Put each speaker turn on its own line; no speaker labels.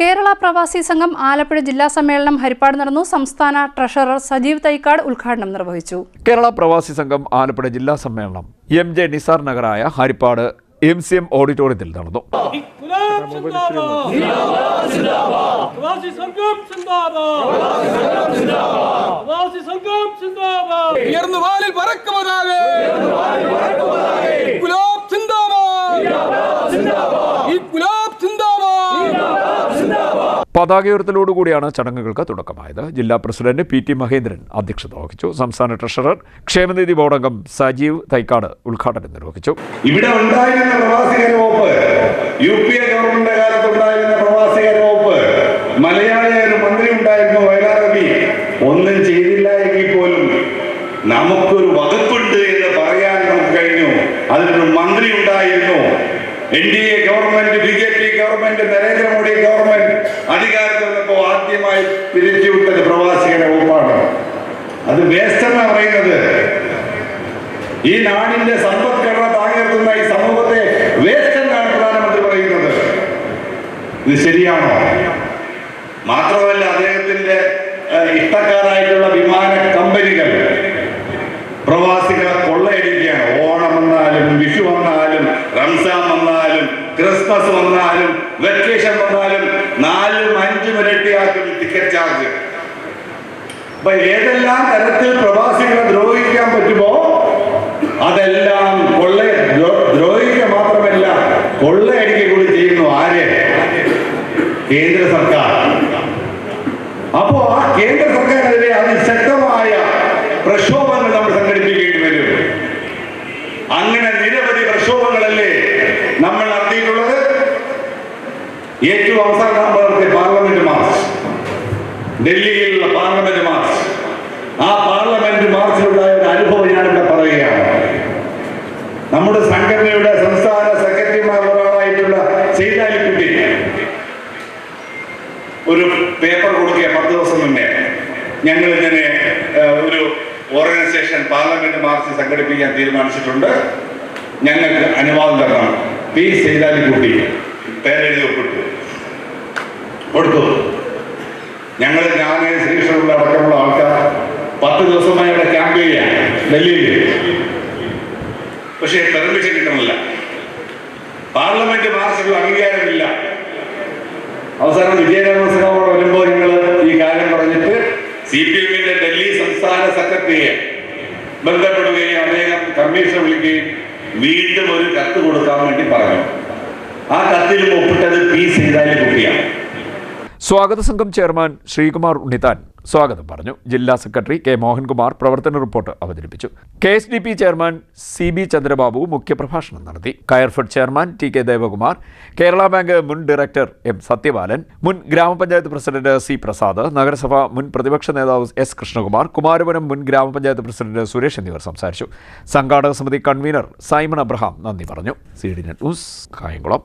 കേരള പ്രവാസി സംഘം ആലപ്പുഴ ജില്ലാ സമ്മേളനം ഹരിപ്പാട് നടന്നു. സംസ്ഥാന ട്രഷറർ സജീവ് തൈക്കാട് ഉദ്ഘാടനം നിർവഹിച്ചു.
കേരള പ്രവാസി സംഘം ആലപ്പുഴ ജില്ലാ സമ്മേളനം എം ജെ നിസാർ നഗറായ ഹരിപ്പാട് എം സി എം ഓഡിറ്റോറിയത്തിൽ നടന്നു.
ഉയർന്നു വാലിൽ പ്രവാസി സംഘം സിന്ദാബാദ് പ്രവാസി സംഘം സിന്ദാബാദ്
ഉയർന്നു വാലിൽ പറക്കുമതാകെ ഗുലാബ് സിന്ദാബാദ് ഈ ഗുലാബ് സിന്ദാബാദ്
പതാകയുയർത്തലോടുകൂടിയാണ് ചടങ്ങുകൾക്ക് തുടക്കമായത്. ജില്ലാ പ്രസിഡന്റ് പി ടി മഹേന്ദ്രൻ അധ്യക്ഷത വഹിച്ചു. സംസ്ഥാന ട്രഷറർ ക്ഷേമനിധി ബോർഡ് അംഗം സജീവ് തൈക്കാട് ഉദ്ഘാടനം നിർവഹിച്ചു.
ഇവിടെ ഉണ്ടായിരുന്ന പ്രവാസികര വകുപ്പ് യു പി എ ഗവൺമെന്റ് കാലത്ത് ഉണ്ടായിരുന്ന പ്രവാസികര വകുപ്പ് മലയാളിയായ മന്ത്രി ഉണ്ടായിരുന്നു വയലാർ രവി ഒന്നും ചെയ്തില്ല എങ്കിൽ പോലും നമുക്കൊരു വകുപ്പുണ്ട് എന്ന് പറയാൻ നമുക്ക് കഴിഞ്ഞു. അതിനൊരു മന്ത്രി ഉണ്ടായിരുന്നു. N D A government B J P government Narendra Modi അത് വേസ്റ്റ് എന്നാ പറയുന്നത്? ഈ നാടിന്റെ സമ്പദ്ഘടന താങ്ങിർത്തുന്ന ഈ സമൂഹത്തെ വേസ്റ്റ് എന്നാണ് പ്രധാനമന്ത്രി പറയുന്നത്. ഇത് ശരിയാണോ? മാത്രമല്ല അദ്ദേഹത്തിന്റെ ഇഷ്ടക്കാരായിട്ടുള്ള വിമാന കമ്പനികൾ പ്രവാസികളെ കൊള്ളയടിക്കുകയാണ്. ഓണം വന്നാലും വിഷു വന്നാലും റംസാൻ വന്നാലും ക്രിസ്മസ് വന്നാലും വെക്കേഷൻ വന്നാലും നാലും അഞ്ചും ഇരട്ടിയാക്കും ടിക്കറ്റ് ചാർജ് അപ്പൊ ഏതെല്ലാം തരത്തിൽ പ്രവാസികളെ ദ്രോഹിക്കാൻ പറ്റുമോ? അതെല്ലാം കൊള്ള ദ്രോ- ദ്രോഹിക്കുക മാത്രമല്ല കൊള്ളയടിക്കുക കൂടി ചെയ്യുന്നു ആര്? കേന്ദ്ര സർക്കാർ. അപ്പോ ആ കേന്ദ്ര സർക്കാരിനെതിരെ അതിശക്തമായ പ്രക്ഷോഭങ്ങൾ നമ്മൾ സംഘടിപ്പിക്കേണ്ടി വരും. അങ്ങനെ നിരവധി പ്രക്ഷോഭങ്ങളല്ലേ നമ്മൾ നടത്തിയിട്ടുള്ളത്? ഏറ്റവും അവസാനം പാർലമെന്റ് മാർച്ച്. ഡൽഹിയിലുള്ള പാർലമെന്റ് മാർച്ച് ആ പാർലമെന്റ് മാർച്ചിലുണ്ടായ ഒരു അനുഭവം ഞാനിവിടെ പറയുകയാണ് നമ്മുടെ സംഘടനയുടെ സംസ്ഥാന സെക്രട്ടറിമാർ ഒരാളായിട്ടുള്ള സീതാലിക്കുട്ടി ഒരു പേപ്പർ കൊടുക്കുക പത്ത് ദിവസം മുന്നേ. ഞങ്ങൾ ഇങ്ങനെ ഒരു ഓർഗനൈസേഷൻ പാർലമെന്റ് മാർച്ച് സംഘടിപ്പിക്കാൻ തീരുമാനിച്ചിട്ടുണ്ട്. ഞങ്ങൾക്ക് അനുവാദം തരണം. പി സീതാലിക്കുട്ടി പേരെഴുതി ഒപ്പിട്ടു. കൊടുത്തു. ഞങ്ങൾ ഞാൻ ശ്രീകൃഷ്ണനുള്ള അടക്കമുള്ള ആൾക്കാർ പത്ത് ദിവസമായി ഇവിടെ ക്യാമ്പ് ചെയ്യാം ഡൽഹിയിൽ. പക്ഷേ പെർമിഷൻ കിട്ടണില്ല പാർലമെന്റ് മാർച്ചിൽ അംഗീകാരമില്ല. അവസാനം വിജയരാമസ്രാവോട് വരുമ്പോൾ ഞങ്ങൾ ഈ കാര്യം പറഞ്ഞിട്ട് സി പി എമ്മിന്റെ ഡൽഹി സംസ്ഥാന സെക്രട്ടറിയെ ബന്ധപ്പെടുകയും അദ്ദേഹം കമ്മീഷൻ വിളിക്കുകയും വീണ്ടും ഒരു കത്ത് കൊടുക്കാൻ വേണ്ടി പറഞ്ഞു. ആ കത്തിൽ ഒപ്പിട്ടത് പി സീതാലി കുട്ടിയാണ്
സ്വാഗത സംഘം ചെയർമാൻ ശ്രീകുമാർ ഉണ്ണിത്താൻ. സ്വാഗതം പറഞ്ഞു. ജില്ലാ സെക്രട്ടറി കെ മോഹൻകുമാർ പ്രവർത്തന റിപ്പോർട്ട് അവതരിപ്പിച്ചു. K S D P chairman C B Chandrababu മുഖ്യപ്രഭാഷണം നടത്തി. Coirfed chairman T K Devakumar Kerala bank മുൻ ഡയറക്ടർ എം സത്യബാലൻ മുൻ ഗ്രാമപഞ്ചായത്ത് പ്രസിഡന്റ് സി പ്രസാദ് നഗരസഭ മുൻ പ്രതിപക്ഷ നേതാവ് എസ് കൃഷ്ണകുമാർ കുമാരപുരം മുൻ ഗ്രാമപഞ്ചായത്ത് പ്രസിഡന്റ് സുരേഷ് എന്നിവർ സംസാരിച്ചു. സംഘാടക സമിതി കൺവീനർ സൈമൺ അബ്രഹാം നന്ദി പറഞ്ഞു. C D news Kayamkulam.